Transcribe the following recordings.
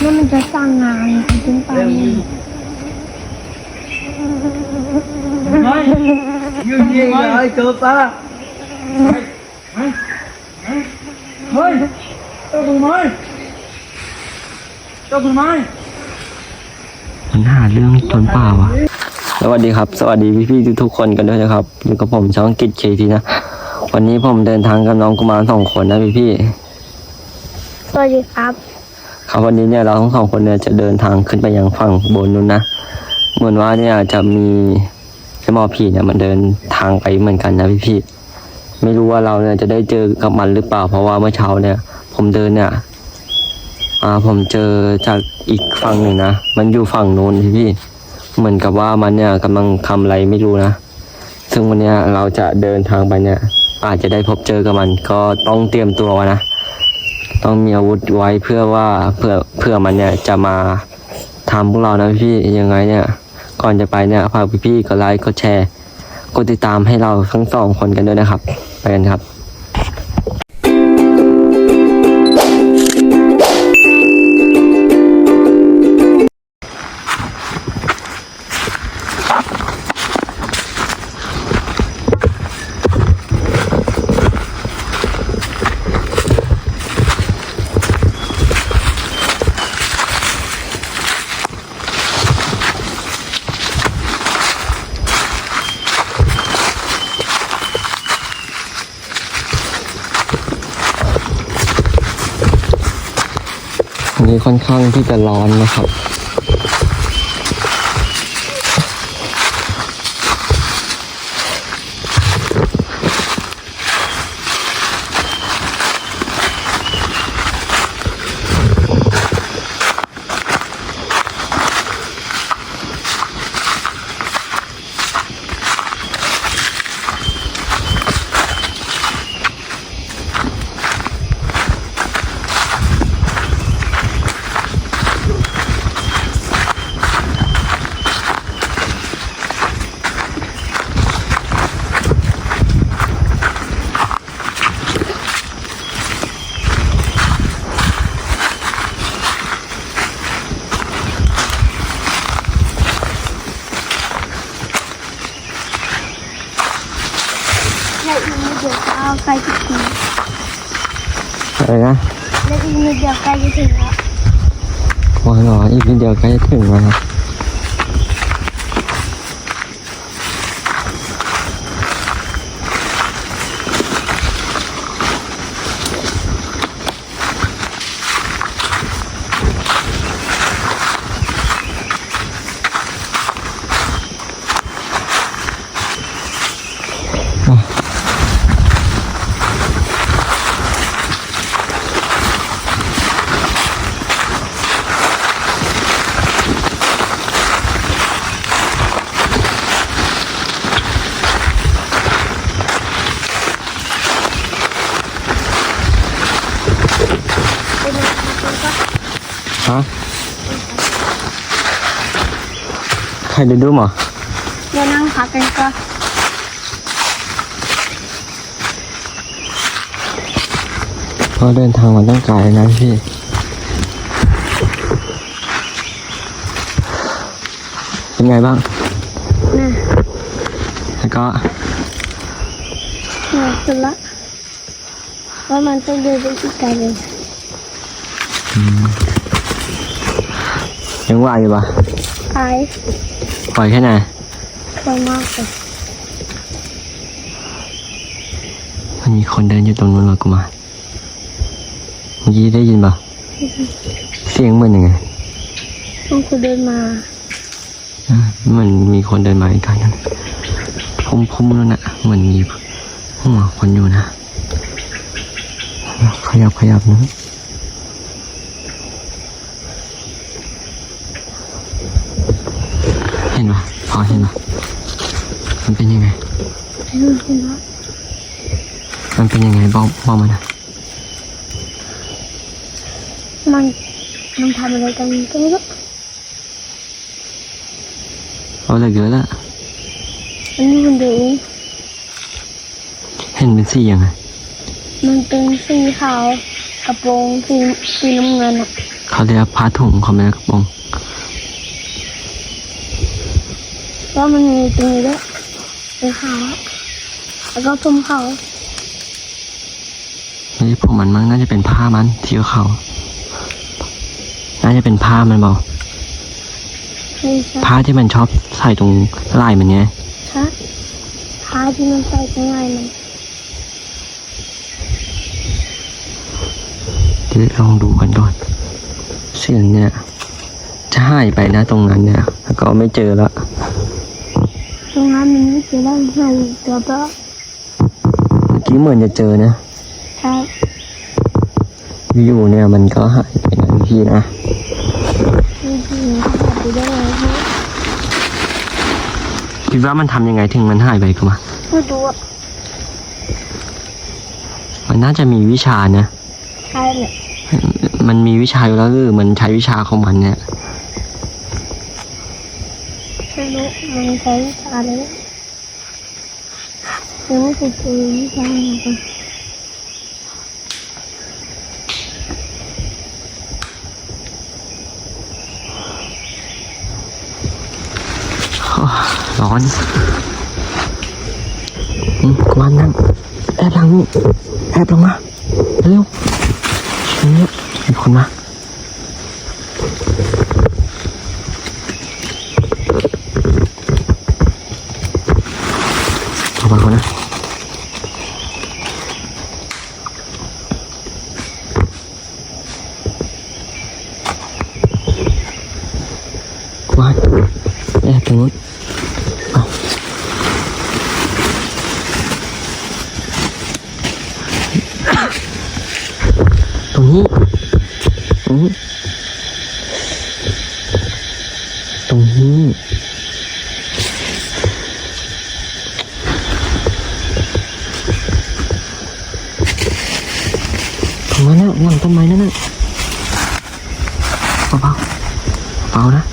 แล้วมันจะสร้างงานขึ้นไปเฮ้ยยืนยิงเลยเจอตาเฮ้ยเฮ้ยเจ้าคุณไม้เจ้าคุณไม้มันหาเรื่องจนป่าวะสวัสดีครับ สวัสดีพี่ๆทุกคนกันด้วยนะครับอยู่กับผมช่องกิจเคทีนะ วันนี้ผมเดินทางกับน้องกุมารสองคนนะพี่สวัสดีครับ ครับวันนี้เนี่ยเราทั้งสองคนเนี่ยจะเดินทางขึ้นไปยังฝั่งบนนู้นนะเหมือนว่าเนี่ยจะมีเจ้ามอผีเนี่ยมันเดินทางไปเหมือนกันนะพี่ๆไม่รู้ว่าเราเนี่ยจะได้เจอกับมันหรือเปล่า เพราะว่าเมื่อเช้าเนี่ย ผมเดินเนี่ยอ่าผมเจอจากอีกฝั่งหนึ่งนะมันอยู่ฝั่งโน้นพี่ๆเหมือนกับว่ามันเนี่ยกำลังทำอะไรไม่รู้นะซึ่งวันเนี้ยเราจะเดินทางไปเนี่ย อาจจะได้พบเจอกับมันก็ต้องเตรียมตัวนะ ต้องมีอาวุธไว้เพื่อว่าเพื่อเพื่อมันเนี่ยจะมาทำพวกเรานะพี่ยังไงเนี่ย ก่อนจะไปเนี่ยฝากพี่ๆกดไลค์กดแชร์กดติดตามให้เราทั้งสองคนกันด้วยนะครับ ไปกันครับ ข้างที่จะร้อนนะครับ ใกล้จะถึงอะไรนะและอีกนิดเดียวใกล้จะถึงแล้ววันรออีกนิดเดียวใกล้จะถึงแล้วครับ เป็นยังไงครับก็ ฮะใครเดินดูหมอเดี๋ยวนั่งพักกันก็เพราะเดินทางมาตั้งไกลนะพี่เป็นไงบ้างน่ะแล้วก็เหนื่อยสุดละว่ามันต้องเดินไปอีกไกลเลย ยังไหวอยู่ปะไกลปล่อยแค่ไหนกว้างมากเลยมันมีคนเดินอยู่ตรงนู้นเหรอกูมาเมื่อกี้ได้ยินปะเสียงเหมือนยังไงต้องคุณเดินมาอะเหมันมีคนเดินมาอีกทางนั้นพุ่มพุ่มแล้วนะเหมือนมีหัวคนอยู่นะขยับขยับนะเห็นปะพอเห็นปะมันเป็นยังไง ให้มันคุณละ มันเป็นยังไงบอกบอกมานะมันมันทำอะไรกันก็ไม่รู้เอาเหลยเยอะละอันนี้มันดูเห็นเป็นสียังไงมันเป็นสีขาวกระโปรงสีสีน้ำเงินอะเขาเรียกผ้าถุงเขาไม่เรียกกระโปรงแล้วมันมีตรงนี้ด้วยเป็นขาวแล้วก็พุ่มเขา ไม่ใช่ผมมันมั้งน่าจะเป็นผ้ามันที่เขาน่าจะเป็นผ้ามันบอกไม่ใช่ผ้าที่มันชอบใส่ตรงไหล่มันไงใช่ผ้าที่มันใส่ข้างในมันเดี๋ยวลองดูกันก่อน เสียงเนี่ย จะหายไปนะตรงนั้นเนี่ย แล้วก็ไม่เจอละตรงนั้นมันไม่เจอแล้วมันหายตัวเปล่าเมื่อกี้เหมือนจะเจอนะ ใช่อยู่ๆเนี่ยมันก็หายไปนะพี่นะไม่จริงเขาหายไปได้ไงฮะคิดว่ามันทำยังไงถึงมันหายไปกันมาไม่รู้อะมันน่าจะมีวิชานะใช่เนี่ยมันมีวิชาอยู่แล้วหรือมันใช้วิชาของมันเนี่ยไม่รู้มันใช้วิชาอะไรยังไม่เคยเจอวิชาไหนกัน ร้อนกุมารนั่งแอบหลังแอบลงมาเร็วเนี่ยมีคนมาเบาๆนะกุมารแอบตรงนู้น ตรงนี้ ตรงนี้ ตรงนี้ ตรงนั้นน่ะหลังต้นไม้นั่นน่ะเบาๆเบาๆนะ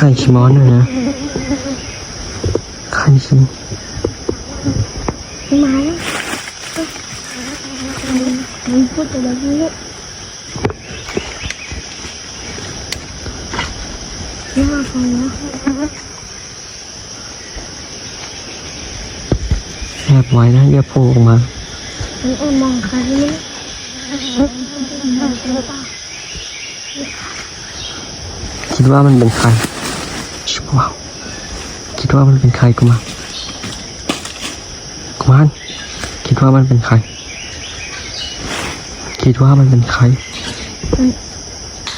ไข่ชิมอนด้วยนะ ไข่ชิมมาแล้วมันพูดแต่แบบนี้ไม่มาฟังนะแอบไว้นะอย่าโผล่ออกมามันแอบมองใครไม่คิดว่ามันเป็นใคร ชิบว้าวคิดว่ามันเป็นใครกุมารกุมารคิดว่ามันเป็นใคร คิดว่ามันเป็นใคร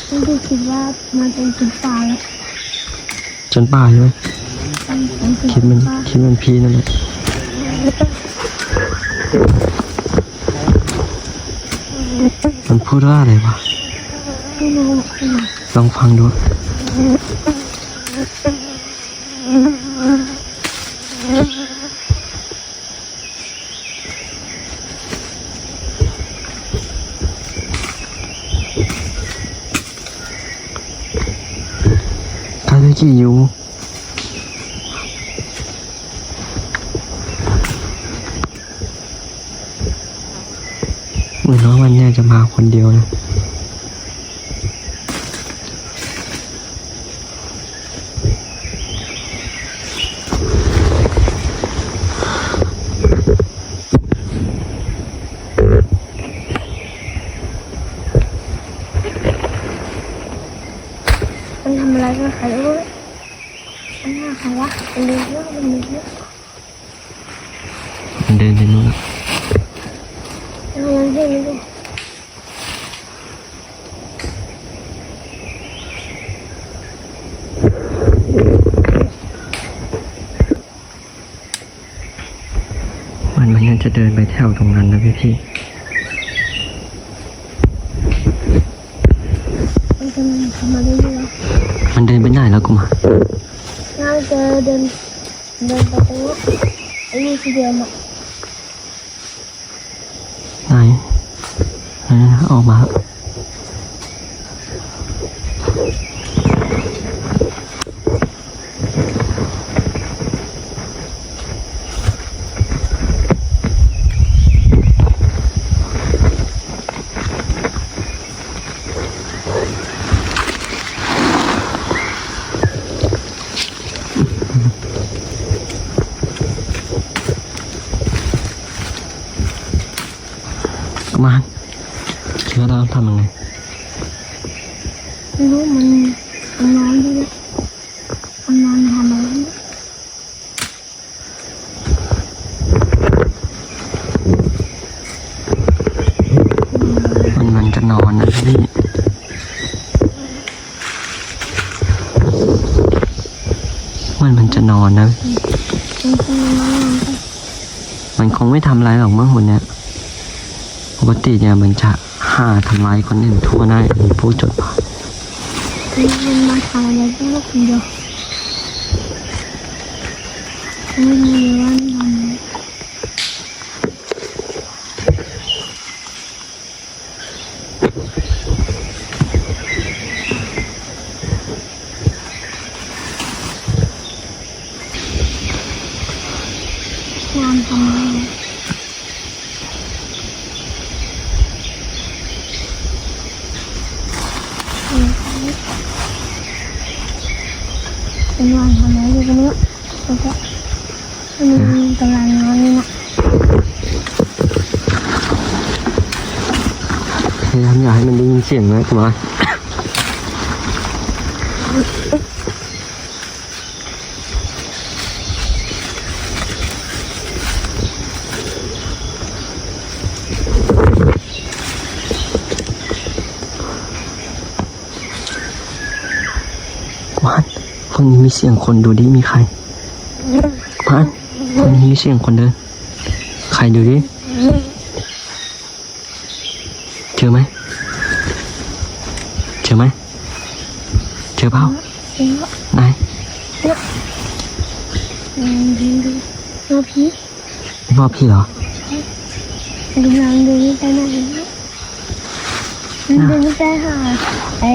ไม่ได้คิดว่ามันเป็นจุดป่าแล้วจนป่าใช่ไหมมันเป็นคิดมันป่าคิดมันพีนั่นแหละมันพูดว่าอะไรวะไม่รู้ลองฟังดู คาซึกิยูเหมือนว่าวันเนี้ยจะมาคนเดียวนะ มันทำอะไรกันใครรู้มันหน้าใครวะมันดูเยอะมันดูเยอะ มันเดินไปนู่นละเรายังเห็นไม่ดูเหมือนมันยังจะเดินไปแถวตรงนั้นนะพี่พี่มันจะมันทำมาเรื่อยๆมันเดินไปไหนแล้วกูมาๆน่าจะเดินเดินไปตรงนู้นไอ้นี่คือเดิมอะ ไหนไหนนะออกมา มาคิดว่าเราต้องทำยังไง ไม่รู้มันมันนอนด้วยมันนอนทำอะไรเนี่ย มันมันจะนอนนะพี่มันมัน จะนอนนะ มันคงไม่ทำอะไรหรอกเมื่อคนเนี้ยปกติเนี่ยมันจะห่าทำร้ายคนอื่นทั่วหน้าเป็นผู้จดผ่านมันมาทำอะไรก็ลูกคนเดียวไม่รู้เลยว่ามันทำ อะไรความทำไรเป็นวันทำไรอยู่ตรงนี้แล้วก็มันกำลังนอนนี่นะพยายามอย่าให้มันได้ยินเสียงนะมา บ้านคนนี้มีเสียงคนดูดิมีใครบ้านคนนี้มีเสียงคนเดิน ใครดูดิ เจอไหม เจอไหม เจอเปล่าเดี๋ยวไหนอืมดูดูดูพี่นี่พ่อพี่เหรอกำลังดูนี่ไปไหนนะมันดูนี่ไปหาไอ้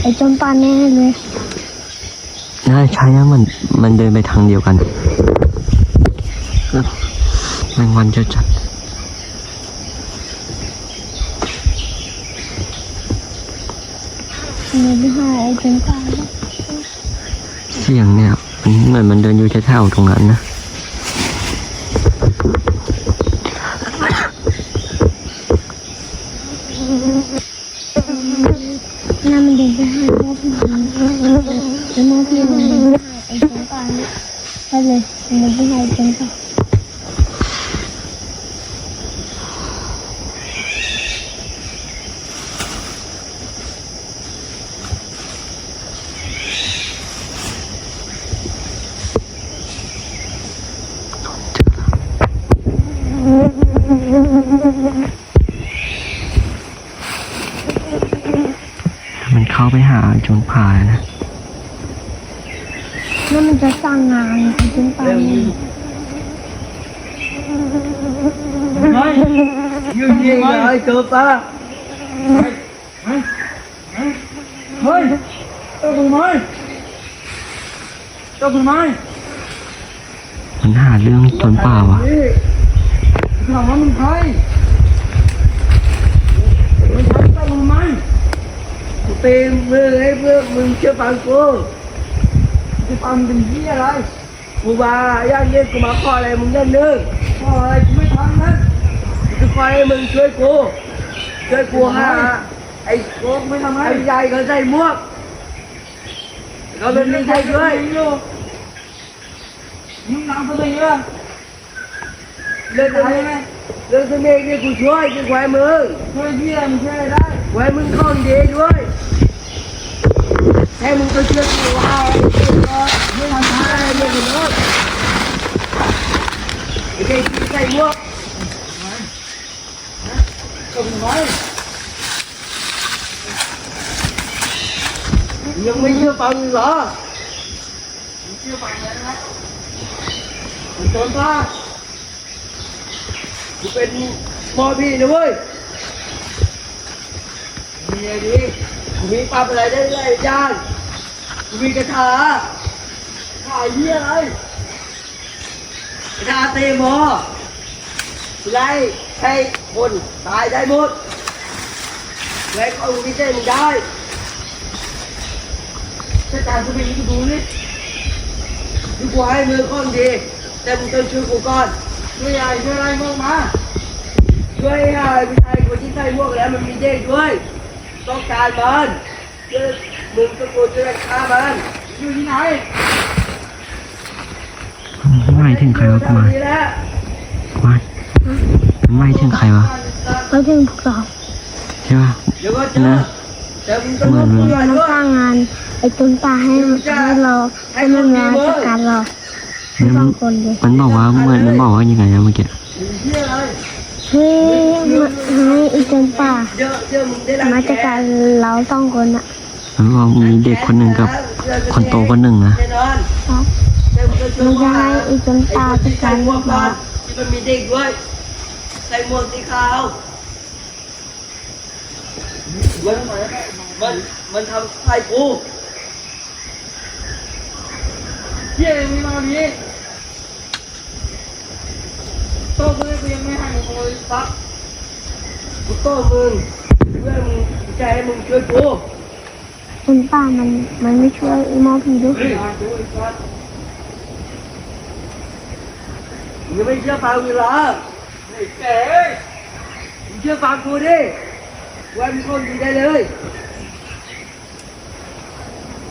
ไอ้จนปานแน่เลย น่าใช่นะมันมันเดินไปทางเดียวกันเออแมงวันจะจัดมันไปหาไอ้จนปานแล้วเสียงเนี่ยมันเหมือนมันเดินอยู่แถวๆตรงนั้นนะ น้ามันเดินไปหาแม่พี่แล้ว แม่พี่มันเดินไปหาไอ้จนปเลยมันไปหาไอ้จนปานมันเข้าไปหาจนผ่านะ แล้วมันจะสร้า งงานไอ้จนปานเนี่ยเฮ้ยยืนยิงเลยเจอปะเฮ้ยเฮ้ยเฮ้ยเจ้ามือไม้เจ้ามือไม้มันหาเรื่องโจนป่าวะนี่ถามว่ามึงใครมึงใครเจ้ามือไม้กูตีมือให้เพื่อมึงเชื่อฟังกู จะฟังเป็นที่อะไรกูมาย่างเย็นกูมาขออะไรมึงยันนึงขออะไรกูไม่ทำนะกูจะคอยให้มึงช่วยกูช่วยกูหาไอ้โกไม่ทำไมไอ้ใหญ่ก็ใส่หมวกเขาเป็นไม่ใช่ด้วยมึงนำตัวเองเรื่องอะไรเรื่องตัวเองนี่กูช่วยกูควายมึงช่วยพี่มึงช่วยได้ควายมึงเข้าดีด้วย ให้มึงก็เชื่อกูว่าไอ้ตัวไม่ทำท่าอะไรเรื่องนั้นไอ้เด็กใส่หมวกก็มึงไว้ยังไม่เชื่อฟังเหรอเชื่อฟังแล้วนะมึงโดนป้ากูเป็นพ่อพี่นะเว้ยมีอะไรดีมีปรับอะไรได้หลายอย่าง มีกระถาขายเยี่ยอะไรกระถาเตะหมอไล่ให้คนตายได้หมดไล่ก็อุ้งที่เต้นมึงได้ถ้าการกูเป็นกูดูนี่ดูกูให้มือก้อนดีแต่มึงต้องช่วยกูก่อนช่วยอะไรช่วยอะไรมึงมาช่วยหายผู้ชายคนที่ใส่หมวกแล้วมันมีเด็กด้วยต้องการมัน มึงตะโกนจะได้ฆ่ามันอยู่ที่ไหนไม่ถึงใครวะกุมารนี่แหละกุมารไม่ถึงใครวะเขาถึงพวกเราใช่ปะเดี๋ยวก็เจอนะแต่มึงต้องเหมือนรู้เราด้วยมาสร้างงานไอ้ต้นป่าให้ให้เราให้มันมาจัดการเรามันสองคนเลยมันบอกว่าเหมือนมันบอกว่ายังไงนะเมื่อกี้มึงเชื่ออะไรให้มาให้ไอ้ต้นป่าเยอะเชื่อมึงได้รัมาจัดการเราสองคนอะ มันบอกมีเด็กคนหนึ่งกับคนโตคนหนึ่งนะแน่นอนครับแต่มึงก็เชื่อมันจะว่าให้ไอ้ต้นป่าจัดการหมวกเราก่อนที่มันมีเด็กด้วยใส่หมวกสีขาวมันมันมันทำใส่กูเฮียยังไม่มาพี่โต้มึงกูยังไม่ให้มึงเลยซักกูโต้มึงเพื่อนมึงใจให้มึงช่วยกู ต้นป่ามันมันไม่ช่วยไอ้หมอผีด้วยเฮ้ยยังไม่เชื่อฟังกูเหรอไอ้แกเอ้ยมึงเชื่อฟังกูดิว่ามึงคนดีได้เลย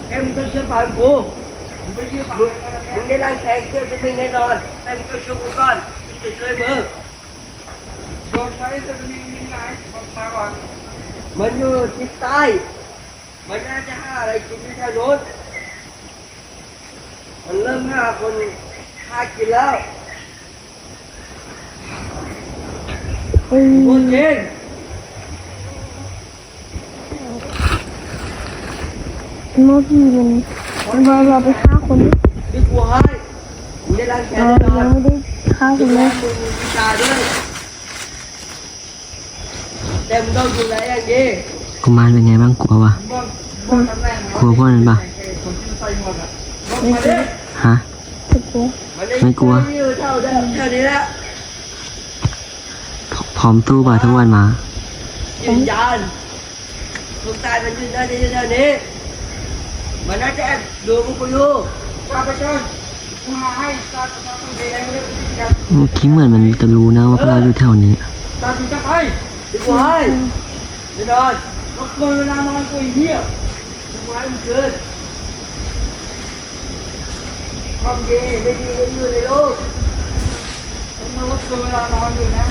แกมึงต้องเชื่อฟังกูมึงไม่เชื่อฟังมึงได้ร่างแทงเชื่อจะไม่แน่นอนแต่มึงก็ช่วยกูก่อนจะช่วยมึงโดนใช้จะมีมีไหนมาก่อนมันอยู่ทิศใต้ มันน่าจะหาอะไรกินที่แถวโน้นมันเริ่มห้าคนห้ากินแล้วไอ้หมดกินหมอผีมันมันพอเราไปฆ่าคนที่กูให้มึงได้ล้างแขนเราแน่นอยันงไม่ได้ฆ่าคดูนแลเลยมึงวิชาด้วยแต่มึงต้องดูแลอย่างดีกุมารเป็นไงบ้างกลัววะ กลัวพวกนั้นปะไม่กลัวฮะไม่กลัวไม่กลัวมันอยู่เท่าเดิมเท่านี้แหละพพร้อมตู้ป่ะทุกวันมายืนยันคนตายมันยืนยันที่เท่านี้มันน่าจะแอบดูมึงกูอยู่ข้าพเจ้ากูหาให้ตาตาตาดีอะไรไม่ได้กันเมื่อกี้เหมือนมันจะรู้นะว่าพวกเราอยู่แถวนี้ตาดีจะไปดีกว่าให้ไม่นอนรบกวนเวลานอนกูอีกเหี้ย ดีกว่าให้มึงเกินความดีไม่ดีก็อยู่ในโลกมันรบกวเวลานอนอยู่นะ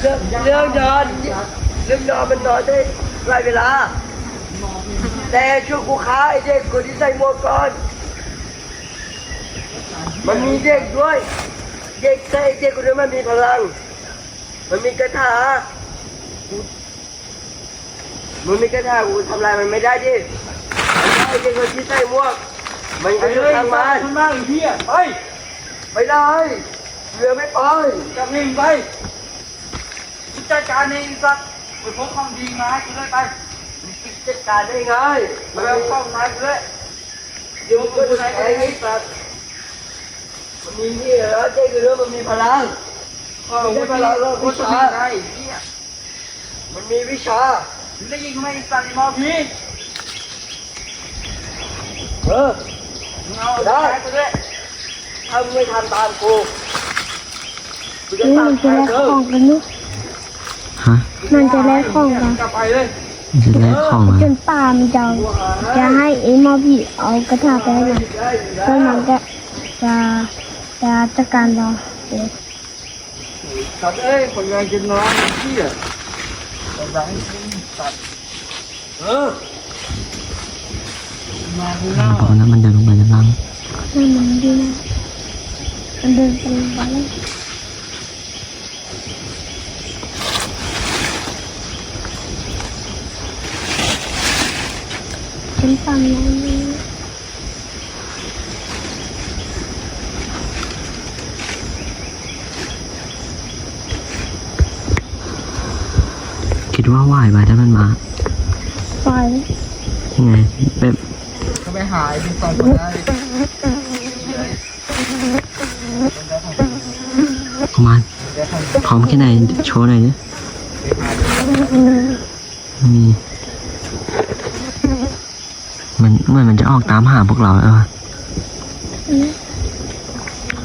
เรื่องเรื่องนอนเรื่องนอนมันนอนได้หลายเวลา แต่ช่วงกูค้าไอ้เด็กคนที่ใส่หมวกก่อน มันมีเด็กด้วย เด็กใส่เด็กคนนี้มันมีพลัง มันมีกระถากู มันมีกระถากูทำลายมันไม่ได้ดิไอ้เด็กคนที่ใส่หมวก มันก็จะทางมันมันมากอีกที่อะไปไม่ได้เรือไม่ไปจับเองไปกูจัดการเองสักไปพบความดีมาให้กูด้วยไปจัดการได้ไงไปเอาเข้ามากูด้วยเดี๋ยวมันก็จะแทงไอ้สัตว์มันมีนี่เหรอเด็กคนนี้มันมีพลังก็กูจะกูจะมีใครที่มันมีวิชา มึงได้ยินไหมสัตว์มอพีเออมึงเอาได้กูด้วยถ้ามึงไม่ทำตามกูกูจะนี่ตัมัดนจะแขนแลกเธขอองกันนุ๊กฮะมันจะแลกของกันกลับไปเลยมันจะแลกของมาจนป่ามันจะเอาจะให้ไอ้หมอผีเอากระถาไปให้มันแล้วมันจะจะจะจัดการเราเองสัตว์เอ้ยผลงานกินน้ำที่อะกำลังสัตว์เออมาดูมัหน้านบอกนะมันเดินลงไป ด้านล่างนั่นมันดีนะมันเดินไปไปแล้วฉันฟังแล้วนะ คิ ดว่าไหวไปถ้ามันมาปล่อยยังไงแบบก็ไปหายที่สองคนได้กุมารพร้อมแค่ไหนโชว์หน่อยดิมีมันเหมือนมันจะออกตามหาพวกเราแล้วอะ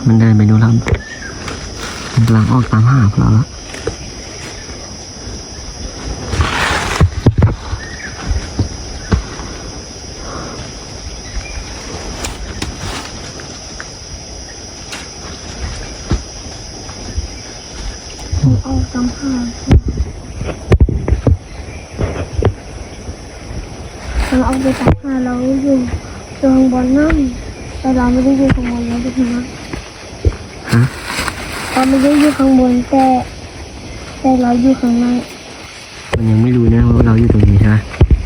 มันเดินไปดูแล้วมันกำลังออกตามหาพวกเราแล้ว เอาตำผ้า เราเอาไปตำผ้าเราอยู่อยู่ข้างบนนั่นแต่เราไม่ได้อยู่ข้างบนเราอยู่ข้างล่างฮะเราไม่ได้อยู่ข้างบนแต่แต่เราอยู่ข้างล่างมันยังไม่รู้นะว่าเราอยู่ตรงนี้ใช่ไหม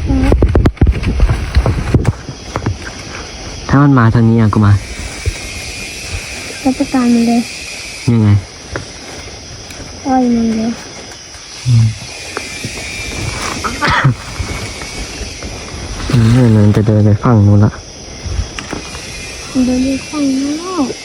นะถ้ามันมาทางนี้อะกูมาราชการมันเลยยังไงอ้อยมันเลย อื มันจะเดินไปฝั่งนู้นละเดินไปฝั่งนู้น